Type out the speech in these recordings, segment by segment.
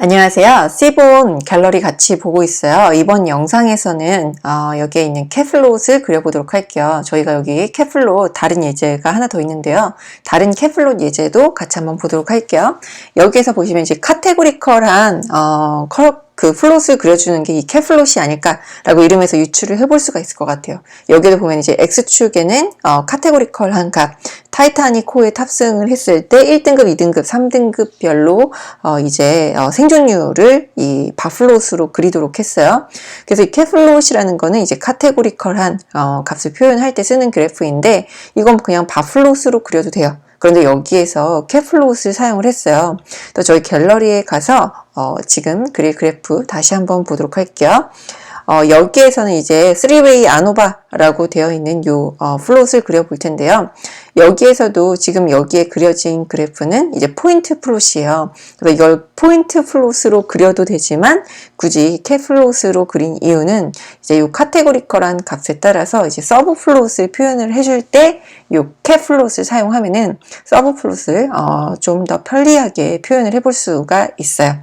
안녕하세요. 시본 갤러리 같이 보고 있어요. 이번 영상에서는 어, 여기에 있는 캐플롯을 그려보도록 할게요. 저희가 여기 캐플롯 다른 예제가 하나 더 있는데요. 다른 캐플롯 예제도 같이 한번 보도록 할게요. 여기에서 보시면 이제 카테고리컬한 어, 컬, 그 플롯을 그려주는 게이 캐플롯이 아닐까라고 이름에서 유추를 해볼 수가 있을 것 같아요. 여기도 보면 이제 X축에는 어, 카테고리컬한 값, 타이타닉 호에 탑승을 했을 때 1등급, 2등급, 3등급별로 어, 이제 어, 생존율을 이 바플롯으로 그리도록 했어요. 그래서 이 캐플롯이라는 거는 이제 카테고리컬한 어, 값을 표현할 때 쓰는 그래프인데 이건 그냥 바플롯으로 그려도 돼요. 그런데 여기에서 캐플롯을 사용을 했어요. 또 저희 갤러리에 가서 어, 지금 그릴 그래프 다시 한번 보도록 할게요. 어, 여기에서는 이제 3way 아노바라고 되어 있는 요 어, 플롯을 그려볼 텐데요. 여기에서도 지금 여기에 그려진 그래프는 이제 포인트 플롯이에요. 그래서 이걸 포인트 플롯으로 그려도 되지만 굳이 캐 플롯으로 그린 이유는 이제 요 카테고리컬한 값에 따라서 이제 서브 플롯을 표현을 해줄 때 요 캐 플롯을 사용하면은 서브 플롯을 어, 좀 더 편리하게 표현을 해볼 수가 있어요.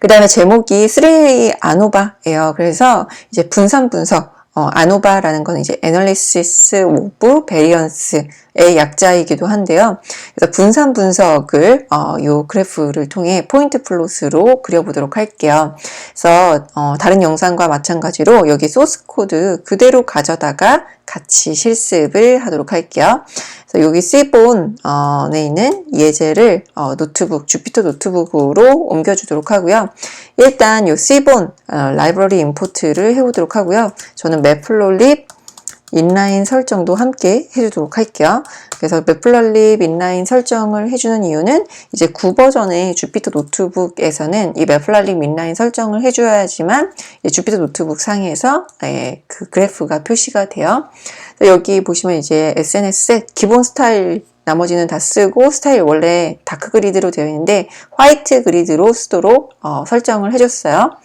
그 다음에 제목이 3A 아노바예요. 그래서 이제 분산 분석, 어, 아노바라는 건 이제 Analysis of Variance의 약자이기도 한데요. 그래서 분산 분석을 어, 요 그래프를 통해 포인트 플롯으로 그려보도록 할게요. 그래서 어, 다른 영상과 마찬가지로 여기 소스 코드 그대로 가져다가 같이 실습을 하도록 할게요. 그래서 여기 C본에 있는 예제를 어, 노트북, 주피터 노트북으로 옮겨주도록 하고요. 일단 이 C본 어, 라이브러리 임포트를 해보도록 하고요. 저는 매플롤립 인라인 설정도 함께 해주도록 할게요. 그래서 매플럴립 인라인 설정을 해주는 이유는 이제 9버전의 주피터 노트북에서는 이 매플럴립 인라인 설정을 해줘야지만 주피터 노트북 상에서 예, 그 그래프가 표시가 돼요. 여기 보시면 이제 SNS 기본 스타일 나머지는 다 쓰고 스타일 원래 다크 그리드로 되어 있는데 화이트 그리드로 쓰도록 어, 설정을 해줬어요.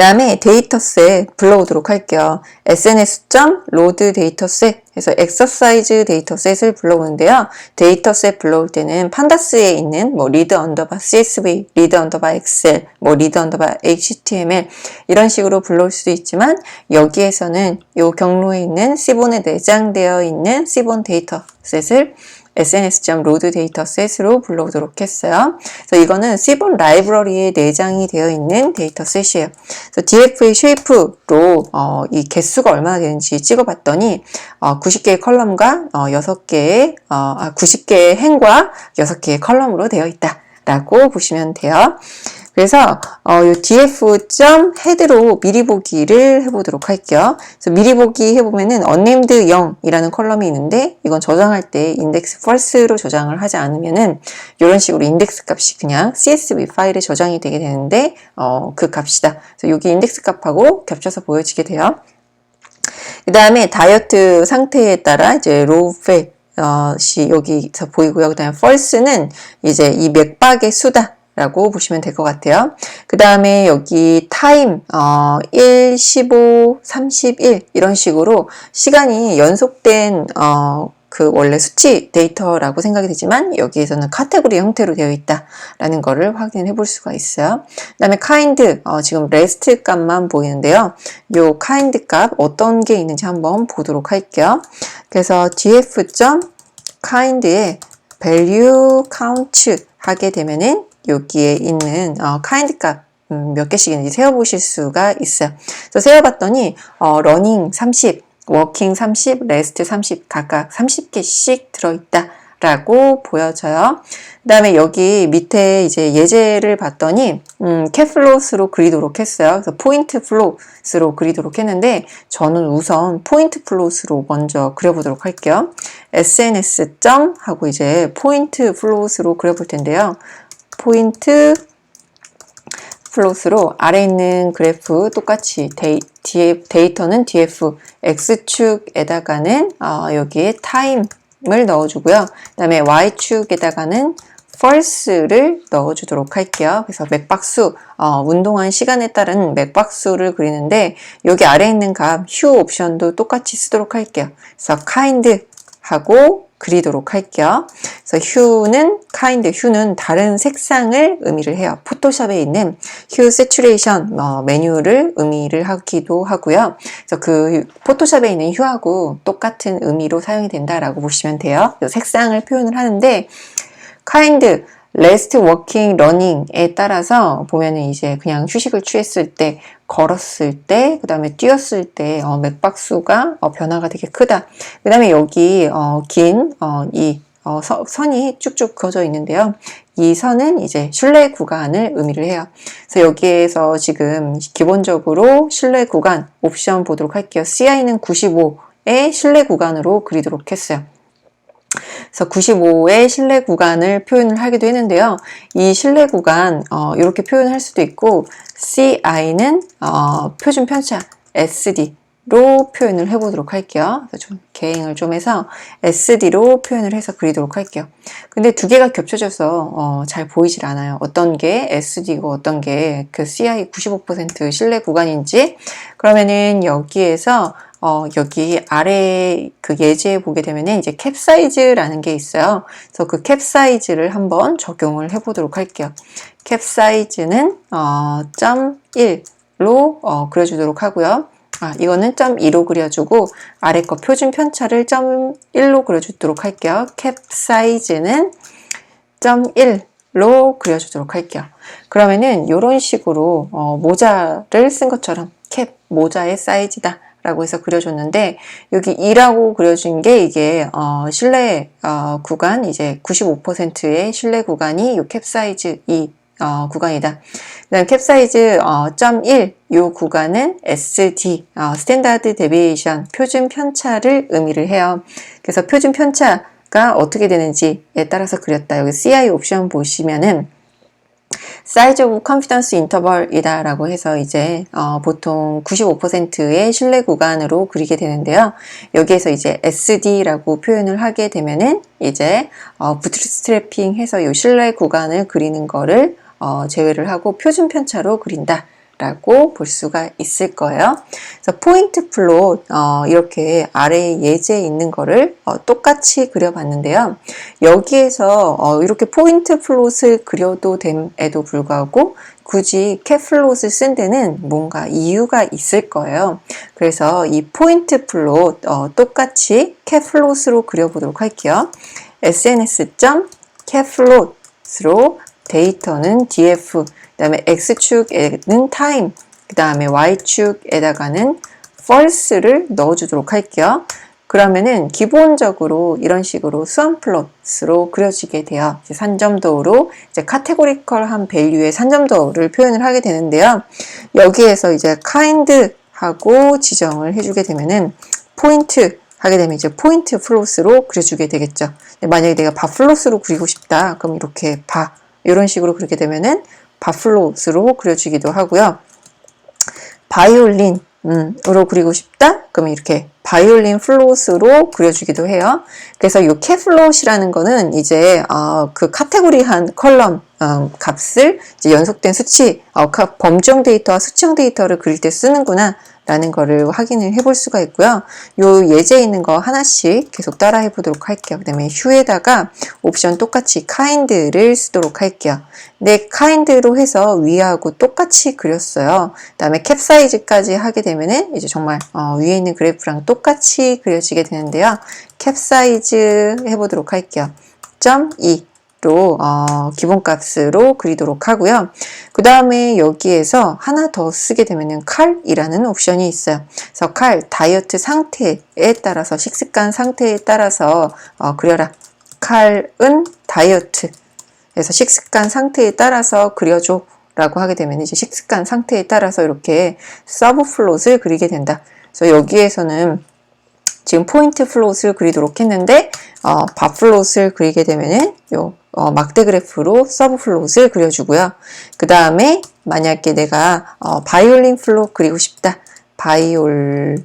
그 다음에 데이터셋 불러오도록 할게요. sns.load 데이터셋 해서 exercise 데이터셋을 불러오는데요. 데이터셋 불러올 때는 판다스에 있는 뭐 read 언더바 csv, read 언더바 excel, 뭐 read 언더바 html 이런 식으로 불러올 수도 있지만 여기에서는 이 경로에 있는 시본에 내장되어 있는 시본 데이터셋을 sns.load 데이터 셋으로 불러오도록 했어요. 그래서 이거는 C본 라이브러리에 내장이 되어 있는 데이터 셋이에요. 그래서 df의 쉐이프로 어, 이 개수가 얼마나 되는지 찍어봤더니 어, 90개의 컬럼과 어, 6개의 어, 아, 90개의 행과 6개의 컬럼으로 되어 있다 라고 보시면 돼요. 그래서 어, 요 헤드로 미리 보기를 해보도록 할게요. 그래서 미리 보기 해보면은 unnamed 0이라는 컬럼이 있는데 이건 저장할 때 index first로 저장을 하지 않으면은 이런 식으로 인덱스 값이 그냥 csv 파일에 저장이 되게 되는데 어, 그 값이다. 그래서 여기 인덱스 값하고 겹쳐서 보여지게 돼요. 그 다음에 다이어트 상태에 따라 이제 로우 펠 어,시 여기서 보이고요. 그 다음에 false는 이제 이 맥박의 수다. 라고 보시면 될 것 같아요. 그 다음에 여기 타임 어, 1, 15, 31 이런 식으로 시간이 연속된 어, 그 원래 수치 데이터라고 생각이 되지만 여기에서는 카테고리 형태로 되어 있다라는 것을 확인해 볼 수가 있어요. 그 다음에 kind 어, 지금 rest 값만 보이는데요. 요 kind 값 어떤 게 있는지 한번 보도록 할게요. 그래서 df. kind의 value count 하게 되면은 여기에 있는 어, kind 값 음, 몇 개씩 있는지 세어보실 수가 있어요. 그래서 세어봤더니 어, running 30, working 30, rest 30 각각 30개씩 들어있다. 라고 보여져요. 그 다음에 여기 밑에 이제 예제를 봤더니, 음, 캣플롯으로 그리도록 했어요. 그래서 포인트 플롯으로 그리도록 했는데, 저는 우선 포인트 플롯으로 먼저 그려보도록 할게요. sns. 점 하고 이제 포인트 플롯으로 그려볼 텐데요. 포인트 플롯으로 아래 있는 그래프 똑같이 데이, 데이터는 df x축에다가는 어, 여기에 타임을 넣어주고요. 그 다음에 y축에다가는 false를 넣어주도록 할게요. 그래서 맥박수, 어, 운동한 시간에 따른 맥박수를 그리는데 여기 아래 있는 값, 휴 옵션도 똑같이 쓰도록 할게요. 그래서 kind 하고 그리도록 할게요. 그래서 hue는 kind, hue는 다른 색상을 의미를 해요. 포토샵에 있는 hue saturation 어, 메뉴를 의미를 하기도 하고요. 그래서 그 포토샵에 있는 hue하고 똑같은 의미로 사용이 된다라고 보시면 돼요. 이 색상을 표현을 하는데 kind, last working, running에 따라서 보면은 이제 그냥 휴식을 취했을 때, 걸었을 때, 그 다음에 뛰었을 때, 어, 맥박수가 어, 변화가 되게 크다. 그 다음에 여기, 어, 긴, 어, 이, 어, 서- 선이 쭉쭉 그어져 있는데요. 이 선은 이제 신뢰 구간을 의미를 해요. 그래서 여기에서 지금 기본적으로 신뢰 구간 옵션 보도록 할게요. CI는 95의 신뢰 구간으로 그리도록 했어요. 그래서 95의 신뢰 구간을 표현을 하기도 했는데요. 이 신뢰 구간 어, 이렇게 표현할 수도 있고 CI는 어, 표준 편차 SD로 표현을 해보도록 할게요. 좀 개행을 좀 해서 SD로 표현을 해서 그리도록 할게요. 근데 두 개가 겹쳐져서 어, 잘 보이질 않아요. 어떤 게 SD고 어떤 게 그 CI 95% 신뢰 구간인지 그러면은 여기에서 어, 여기 아래 그 예제에 보게 되면은 이제 캡 사이즈라는 게 있어요. 그래서 그 캡 사이즈를 한번 적용을 해보도록 할게요. 캡 사이즈는 어, 0.1로 어, 그려주도록 하고요. 아, 이거는 0.2로 그려주고 아래 거 표준 편차를 0.1로 그려주도록 할게요. 캡 사이즈는 0.1로 그려주도록 할게요. 그러면은 이런 식으로 어, 모자를 쓴 것처럼 캡 모자의 사이즈다. 라고 해서 그려줬는데 여기 2라고 그려준 게 이게 어, 실내 어, 구간 이제 95%의 실내 구간이 이 캡 사이즈 이 어, 구간이다. 그다음 캡 사이즈 어, 0.1요 구간은 SD 어, 스탠다드 데비에이션 표준 편차를 의미를 해요. 그래서 표준 편차가 어떻게 되는지에 따라서 그렸다. 여기 CI 옵션 보시면은 사이즈 오브 컨피던스 인터벌이다 라고 해서 이제 어, 보통 95%의 신뢰 구간으로 그리게 되는데요. 여기에서 이제 SD라고 표현을 하게 되면은 이제 어, 부트스트래핑 해서 이 신뢰 구간을 그리는 거를 어, 제외를 하고 표준 편차로 그린다. 라고 볼 수가 있을 거예요. 그래서 포인트 플롯 어, 이렇게 아래에 예제에 있는 거를 어, 똑같이 그려봤는데요. 여기에서 어, 이렇게 포인트 플롯을 그려도 됨에도 불구하고 굳이 캡 플롯을 쓴 데는 뭔가 이유가 있을 거예요. 그래서 이 포인트 플롯 어, 똑같이 캡 플롯으로 그려보도록 할게요. sns.capfloat으로 데이터는 df, 그 다음에 x축에는 time, 그 다음에 y축에다가는 false를 넣어주도록 할게요. 그러면은 기본적으로 이런 식으로 수험 플롯으로 그려지게 돼요. 이제 산점도로 이제 카테고리컬한 밸류의 산점도를 표현을 하게 되는데요. 여기에서 이제 kind 하고 지정을 해주게 되면은 포인트 하게 되면 이제 포인트 플롯으로 그려주게 되겠죠. 만약에 내가 바 플롯으로 그리고 싶다. 그럼 이렇게 바 이런 식으로 그리게 되면은 바 플롯으로 그려주기도 하고요. 바이올린 음, 으로 그리고 싶다? 그러면 이렇게 바이올린 플롯으로 그려주기도 해요. 그래서 이 캐플롯이라는 거는 이제 어, 그 카테고리한 컬럼 어, 값을 연속된 수치, 어, 가- 범주형 데이터와 수치형 데이터를 그릴 때 쓰는구나. 라는 거를 확인을 해볼 수가 있고요. 요 예제에 있는 거 하나씩 계속 따라 해보도록 할게요. 그 다음에 휴에다가 옵션 똑같이 kind를 쓰도록 할게요. 네, kind로 해서 위하고 똑같이 그렸어요. 그 다음에 캡 사이즈까지 하게 되면은 이제 정말 어, 위에 있는 그래프랑 똑같이 그려지게 되는데요. 캡 사이즈 해보도록 할게요. 0.2 로 어, 기본값으로 그리도록 하고요. 그 다음에 여기에서 하나 더 쓰게 되면은 칼이라는 옵션이 있어요. 그래서 칼 다이어트 상태에 따라서 식습관 상태에 따라서 어, 그려라. 칼은 다이어트. 그래서 식습관 상태에 따라서 그려줘. 라고 하게 되면 이제 식습관 상태에 따라서 이렇게 서브 플롯을 그리게 된다. 그래서 여기에서는 지금 포인트 플롯을 그리도록 했는데 어, 바 플롯을 그리게 되면은 요 어, 막대 그래프로 서브 플롯을 그려주고요. 그 다음에 만약에 내가 어, 바이올린 플롯 그리고 싶다. 바이올린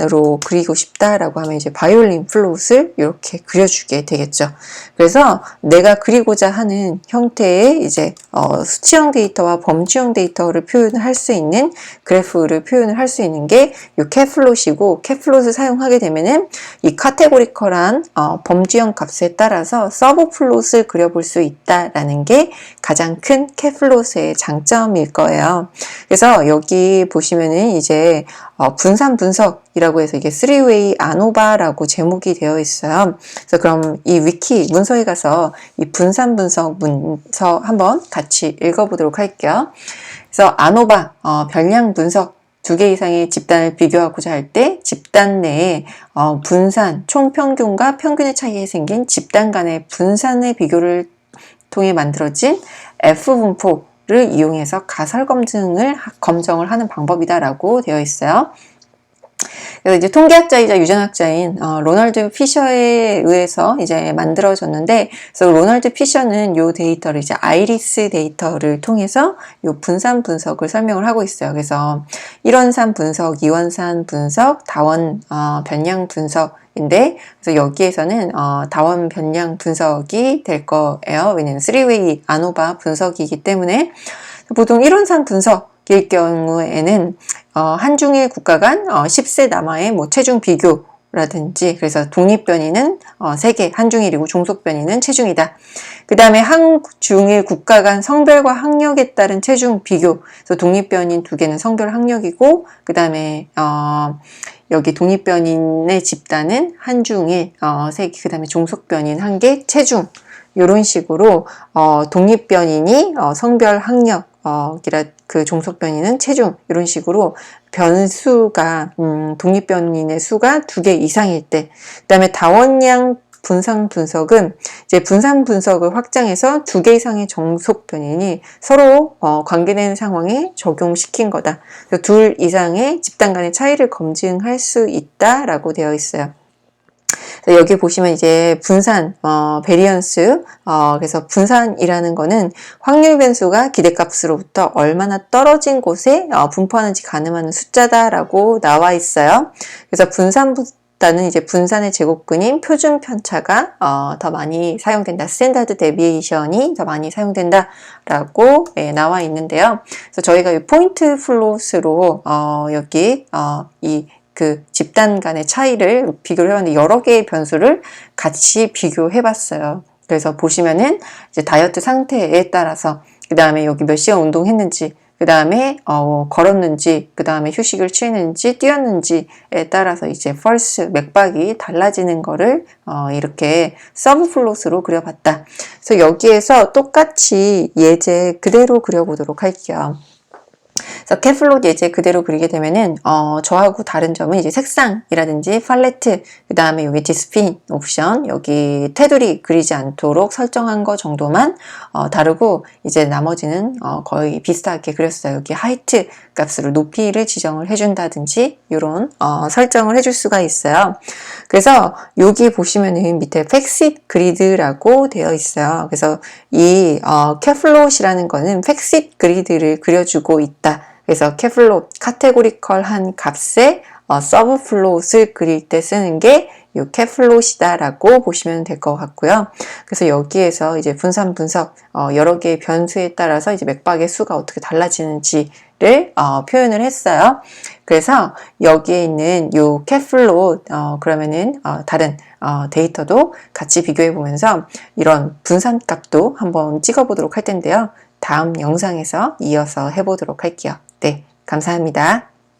으로 그리고 싶다라고 하면 이제 바이올린 플롯을 이렇게 그려주게 되겠죠. 그래서 내가 그리고자 하는 형태의 이제 어, 수치형 데이터와 범주형 데이터를 표현을 할수 있는 그래프를 표현을 할 수 있는 게 이 캣플롯이고 캣플롯을 사용하게 되면은 이 카테고리컬한 어, 범주형 값에 따라서 서브 플롯을 그려볼 수 있다라는 게 가장 큰 캣플롯의 장점일 거예요. 그래서 여기 보시면은 이제 어, 분산 분석이라 고 해서 이게 3way 아노바라고 제목이 되어 있어요. 그래서 그럼 이 위키 문서에 가서 이 분산 분석 문서 한번 같이 읽어보도록 할게요. 그래서 아노바 어, 별량 분석 두 개 이상의 집단을 비교하고자 할 때 집단 내에 어, 분산 총평균과 평균의 차이에 생긴 집단 간의 분산의 비교를 통해 만들어진 F 분포를 이용해서 가설 검증을 검정을 하는 방법이다라고 되어 있어요. 그래서 이제 통계학자이자 유전학자인 어, 로널드 피셔에 의해서 이제 만들어졌는데, 그래서 로널드 피셔는 이 데이터를 이제 아이리스 데이터를 통해서 이 분산 분석을 설명을 하고 있어요. 그래서 1원산 분석, 2원산 분석, 다원 어, 변량 분석 인데 그래서 여기에서는 어, 다원 변량 분석이 될 거예요. 왜냐면 3웨이 아노바 분석이기 때문에 보통 1원산 분석 일 경우에는 어, 한중의 국가 간 어, 10세 남아의 뭐 체중 비교 라든지 그래서 독립변이는 어, 3개, 한중일이고 종속변이는 체중이다. 그 다음에 한중일 국가 간 성별과 학력에 따른 체중 비교. 그래서 독립변인 두 개는 성별 학력이고 그 다음에 어, 여기 독립변인의 집단은 한중일 어, 3개, 그 다음에 종속변인 1개, 체중. 이런 식으로 어, 독립변인이 어, 성별 학력 어, 기라 그 종속 변이는 체중 이런 식으로 변수가 음, 독립 변인의 수가 두 개 이상일 때, 그다음에 다원량 분산 분석은 이제 분산 분석을 확장해서 두 개 이상의 정속 변인이 서로 어, 관계되는 상황에 적용시킨 거다. 그래서 둘 이상의 집단 간의 차이를 검증할 수 있다라고 되어 있어요. 여기 보시면 이제 분산, 어, 베리언스, 어, 그래서 분산이라는 거는 확률 변수가 기대값으로부터 얼마나 떨어진 곳에 어, 분포하는지 가늠하는 숫자다라고 나와 있어요. 그래서 분산 보다는 이제 분산의 제곱근인 표준 편차가 어, 더 많이 사용된다. 스탠다드 데비에이션이 더 많이 사용된다라고 예, 나와 있는데요. 그래서 저희가 이 포인트 플롯으로 어, 여기 어, 이 그 집단 간의 차이를 비교를 해봤는데 여러 개의 변수를 같이 비교해 봤어요. 그래서 보시면은 이제 다이어트 상태에 따라서 그 다음에 여기 몇 시간 운동했는지 그 다음에 어, 걸었는지 그 다음에 휴식을 취했는지 뛰었는지에 따라서 이제 펄스 맥박이 달라지는 거를 어, 이렇게 서브 플롯으로 그려봤다. 그래서 여기에서 똑같이 예제 그대로 그려보도록 할게요. 그래서 캐플롯 예제 그대로 그리게 되면은 어, 저하고 다른 점은 이제 색상이라든지 팔레트 그 다음에 여기 디스핀 옵션 여기 테두리 그리지 않도록 설정한 거 정도만 어, 다르고 이제 나머지는 어, 거의 비슷하게 그렸어요. 여기 하이트 값으로 높이를 지정을 해준다든지 이런 어, 설정을 해줄 수가 있어요. 그래서 여기 보시면은 밑에 팩싯 그리드라고 되어 있어요. 그래서 이 어, 캐플롯이라는 거는 팩싯 그리드를 그려주고 있다. 그래서 캐플롯 카테고리컬한 값에 어, 서브 플롯을 그릴 때 쓰는 게 이 캐플롯이다라고 보시면 될 것 같고요. 그래서 여기에서 이제 분산 분석 어, 여러 개의 변수에 따라서 이제 맥박의 수가 어떻게 달라지는지를 어, 표현을 했어요. 그래서 여기에 있는 이 캐플롯 어, 그러면은 어, 다른 어, 데이터도 같이 비교해 보면서 이런 분산 값도 한번 찍어 보도록 할 텐데요. 다음 영상에서 이어서 해보도록 할게요. 네, 감사합니다.